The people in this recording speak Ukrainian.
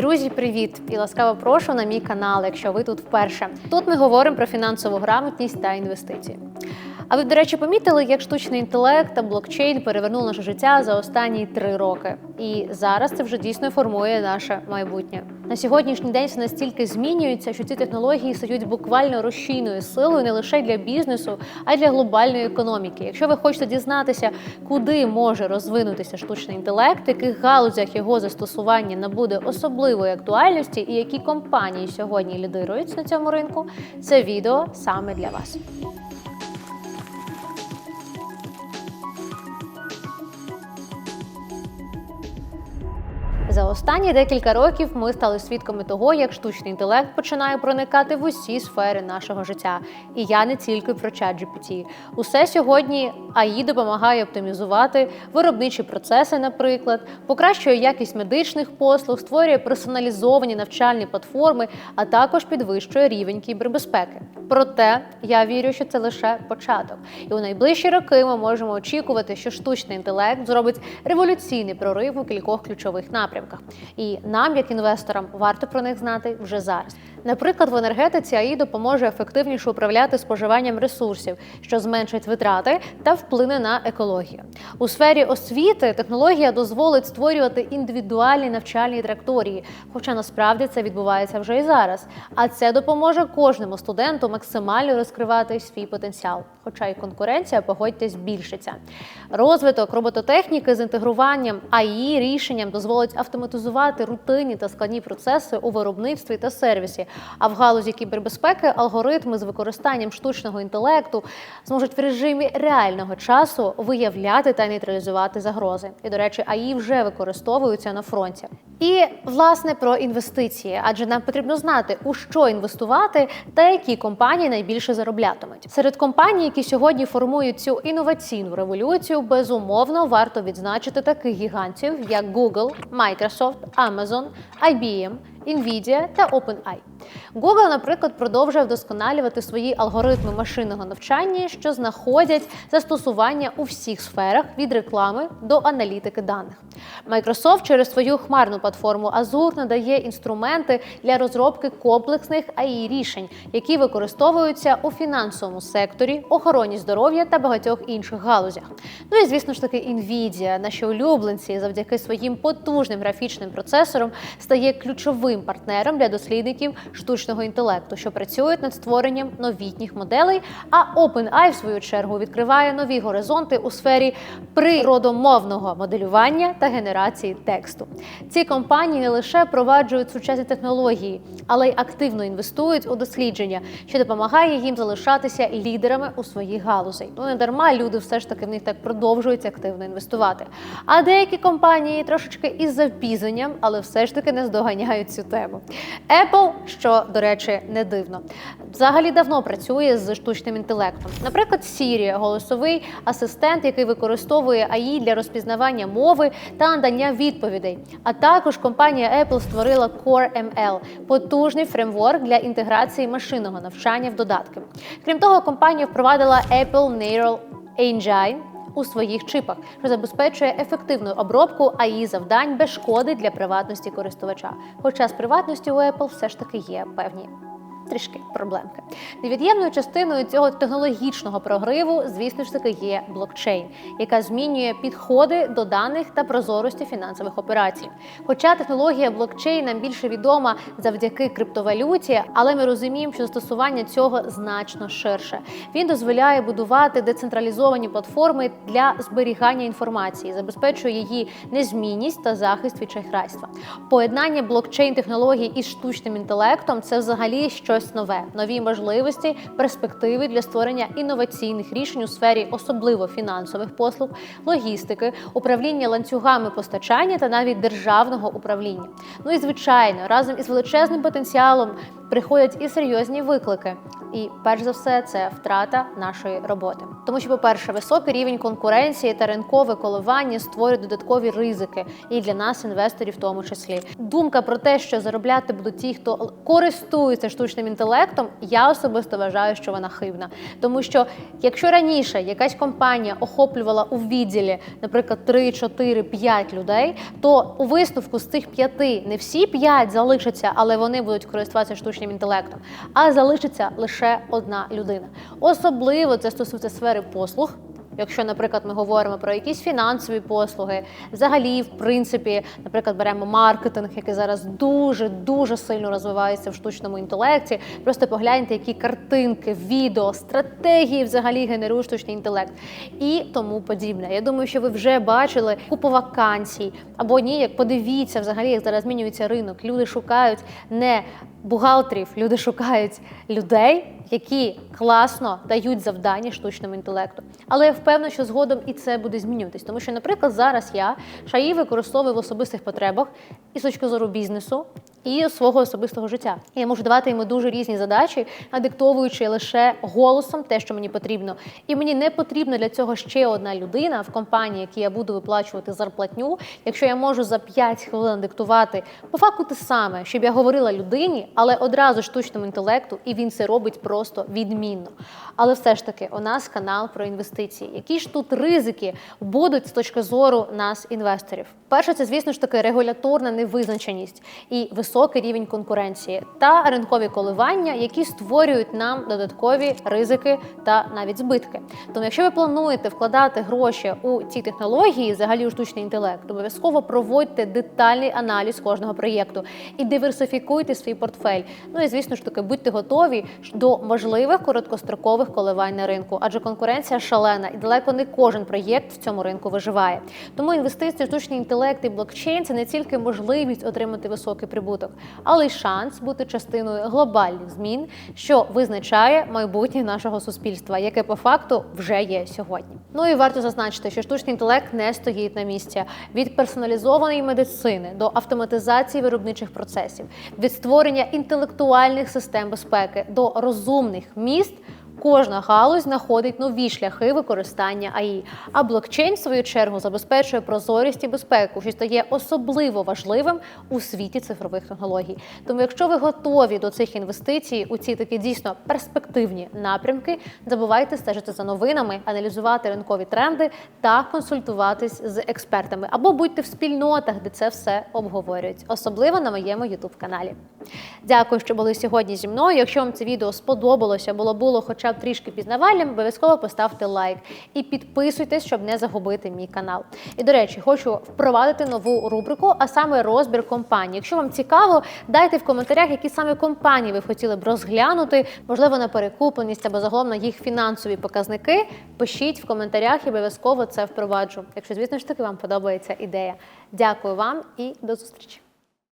Друзі, привіт! І ласкаво прошу на мій канал, якщо ви тут вперше. Тут ми говоримо про фінансову грамотність та інвестиції. А ви, до речі, помітили, як штучний інтелект та блокчейн перевернули наше життя за останні три роки. І зараз це вже дійсно формує наше майбутнє. На сьогоднішній день все настільки змінюється, що ці технології стають буквально рушійною силою не лише для бізнесу, а й для глобальної економіки. Якщо ви хочете дізнатися, куди може розвинутися штучний інтелект, в яких галузях його застосування набуде особливої актуальності, і які компанії сьогодні лідирують на цьому ринку, це відео саме для вас. За останні декілька років ми стали свідками того, як штучний інтелект починає проникати в усі сфери нашого життя. І я не тільки про ChatGPT. Усе сьогодні АІ допомагає оптимізувати виробничі процеси, наприклад, покращує якість медичних послуг, створює персоналізовані навчальні платформи, а також підвищує рівень кібербезпеки. Проте я вірю, що це лише початок, і у найближчі роки ми можемо очікувати, що штучний інтелект зробить революційний прорив у кількох ключових напрямках. І нам, як інвесторам, варто про них знати вже зараз. Наприклад, в енергетиці АІ допоможе ефективніше управляти споживанням ресурсів, що зменшить витрати та вплине на екологію. У сфері освіти технологія дозволить створювати індивідуальні навчальні траєкторії, хоча насправді це відбувається вже і зараз. А це допоможе кожному студенту максимально розкривати свій потенціал. Хоча і конкуренція, погодьтесь, збільшиться. Розвиток робототехніки з інтегруванням АІ рішенням дозволить автоматизувати рутинні та складні процеси у виробництві та сервісі. А в галузі кібербезпеки алгоритми з використанням штучного інтелекту зможуть в режимі реального часу виявляти та нейтралізувати загрози. І, до речі, АІ вже використовуються на фронті. І власне про інвестиції, адже нам потрібно знати, у що інвестувати та які компанії найбільше зароблятимуть. Серед компаній, які сьогодні формують цю інноваційну революцію, безумовно варто відзначити таких гігантів, як Google, Microsoft, Amazon, IBM, Nvidia та OpenAI. Google, наприклад, продовжує вдосконалювати свої алгоритми машинного навчання, що знаходять застосування у всіх сферах від реклами до аналітики даних. Microsoft через свою хмарну платформу Azure надає інструменти для розробки комплексних AI рішень, які використовуються у фінансовому секторі, охороні здоров'я та багатьох інших галузях. Ну і звісно ж таки, Nvidia, наші улюбленці, завдяки своїм потужним графічним процесорам, стає ключовим партнером для дослідників штучного інтелекту, що працюють над створенням новітніх моделей. А OpenAI, в свою чергу, відкриває нові горизонти у сфері природомовного моделювання та генерації тексту. Ці компанії не лише впроваджують сучасні технології, але й активно інвестують у дослідження, що допомагає їм залишатися лідерами у своїх галузей. Ну не дарма люди все ж таки в них так продовжують активно інвестувати. А деякі компанії трошечки із запізненням, але все ж таки не здоганяють цю тему. Apple, що до речі, не дивно, взагалі давно працює з штучним інтелектом. Наприклад, Siri – голосовий асистент, який використовує AI для розпізнавання мови та надання відповідей. А також компанія Apple створила Core ML – потужний фреймворк для інтеграції машинного навчання в додатки. Крім того, компанія впровадила Apple Neural Engine у своїх чипах, що забезпечує ефективну обробку AI завдань без шкоди для приватності користувача. Хоча з приватністю у Apple все ж таки є певні. Трішки проблемки. Невід'ємною частиною цього технологічного прогриву, звісно ж таки, є блокчейн, яка змінює підходи до даних та прозорості фінансових операцій. Хоча технологія блокчейн нам більше відома завдяки криптовалюті, але ми розуміємо, що застосування цього значно ширше. Він дозволяє будувати децентралізовані платформи для зберігання інформації, забезпечує її незмінність та захист від шахрайства. Поєднання блокчейн технологій із штучним інтелектом це взагалі щось нове, нові можливості, перспективи для створення інноваційних рішень у сфері особливо фінансових послуг, логістики, управління ланцюгами постачання та навіть державного управління. Ну і звичайно, разом із величезним потенціалом приходять і серйозні виклики. І перш за все, це втрата нашої роботи. Тому що, по-перше, високий рівень конкуренції та ринкове коливання створюють додаткові ризики і для нас, інвесторів, в тому числі. Думка про те, що заробляти будуть ті, хто користується штучним інтелектом, я особисто вважаю, що вона хибна. Тому що якщо раніше якась компанія охоплювала у відділі, наприклад, 3, 4, 5 людей, то у висновку з цих п'яти не всі п'ять залишаться, але вони будуть користуватися штучним інтелектом, а залишиться лише одна людина. Особливо це стосується сфери послуг. Якщо, наприклад, ми говоримо про якісь фінансові послуги, взагалі, в принципі, наприклад, беремо маркетинг, який зараз дуже дуже сильно розвивається в штучному інтелекті. Просто погляньте, які картинки, відео, стратегії взагалі генерує штучний інтелект і тому подібне. Я думаю, що ви вже бачили купу вакансій або ні, як подивіться взагалі, як зараз змінюється ринок. Люди шукають не бухгалтерів, люди шукають людей, які класно дають завдання штучному інтелекту. Але я впевнена, що згодом і це буде змінюватись. Тому що, наприклад, зараз я шаї використовую в особистих потребах і з точки зору бізнесу, і свого особистого життя. Я можу давати йому дуже різні задачі, надиктовуючи лише голосом те, що мені потрібно. І мені не потрібна для цього ще одна людина в компанії, якій я буду виплачувати зарплатню. Якщо я можу за 5 хвилин диктувати по факту те саме, щоб я говорила людині, але одразу штучному інтелекту, і він це робить просто відмінно. Але все ж таки, у нас канал про інвестиції. Які ж тут ризики будуть з точки зору нас, інвесторів? Перше, це звісно ж таки регуляторна невизначеність і високий рівень конкуренції та ринкові коливання, які створюють нам додаткові ризики та навіть збитки. Тому, якщо ви плануєте вкладати гроші у ці технології, взагалі у штучний інтелект, обов'язково проводьте детальний аналіз кожного проєкту і диверсифікуйте свій портфель. Ну і звісно ж таки будьте готові до можливих короткострокових коливань на ринку, адже конкуренція шалена і далеко не кожен проєкт в цьому ринку виживає. Тому інвестиції в штучний інтелект і блокчейн це не тільки можливість отримати високий прибуток, але й шанс бути частиною глобальних змін, що визначає майбутнє нашого суспільства, яке по факту вже є сьогодні. Ну і варто зазначити, що штучний інтелект не стоїть на місці від персоналізованої медицини до автоматизації виробничих процесів, від створення інтелектуальних систем безпеки до розумних міст. Кожна галузь знаходить нові шляхи використання АІ. А блокчейн, в свою чергу, забезпечує прозорість і безпеку, що стає особливо важливим у світі цифрових технологій. Тому, якщо ви готові до цих інвестицій у ці такі дійсно перспективні напрямки, забувайте стежити за новинами, аналізувати ринкові тренди та консультуватись з експертами або будьте в спільнотах, де це все обговорюють, особливо на моєму youtube каналі. Дякую, що були сьогодні зі мною. Якщо вам це відео сподобалося, було було хоча б трішки пізнавальним, обов'язково поставте лайк і підписуйтесь, щоб не загубити мій канал. І до речі, хочу впровадити нову рубрику, а саме розбір компаній. Якщо вам цікаво, дайте в коментарях, які саме компанії ви хотіли б розглянути, можливо, на перекупленість або загалом на їх фінансові показники. Пишіть в коментарях і обов'язково це впроваджу. Якщо, звісно ж таки, вам подобається ідея. Дякую вам і до зустрічі.